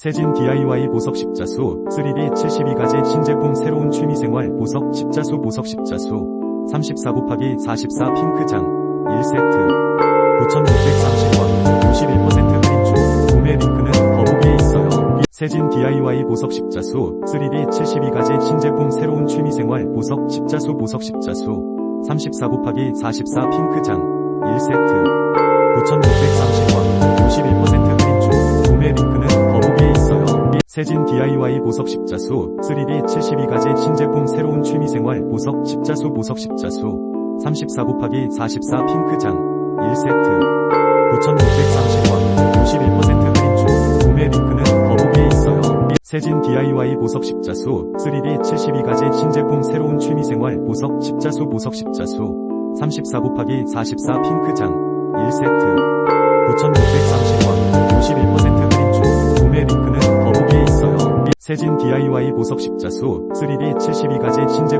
세진 DIY 보석 십자수 3D 72가지 신제품 새로운 취미생활 보석 십자수 보석 십자수. 34 곱하기 44 핑크장. 1세트. 9,630원. 51% 할인 중 구매 링크는 더보기에 있어요. 세진 DIY 보석 십자수 3D 72가지 신제품 새로운 취미생활 보석 십자수 보석 십자수. 34 곱하기 44 핑크장 세진 DIY 보석 십자수 3D 72가지 신제품 새로운 취미생활 보석 십자수 보석 십자수. 34 곱하기 44 핑크장. 1세트. 9,630원. 51% 할인 중 구매 링크는 더보기에 있어요. 세진 DIY 보석 십자수 3D 72가지 신제품 새로운 취미생활 보석 십자수 보석 십자수. 34 곱하기 44 핑크장 세진 DIY 보석 십자수 3D 72가지 신제품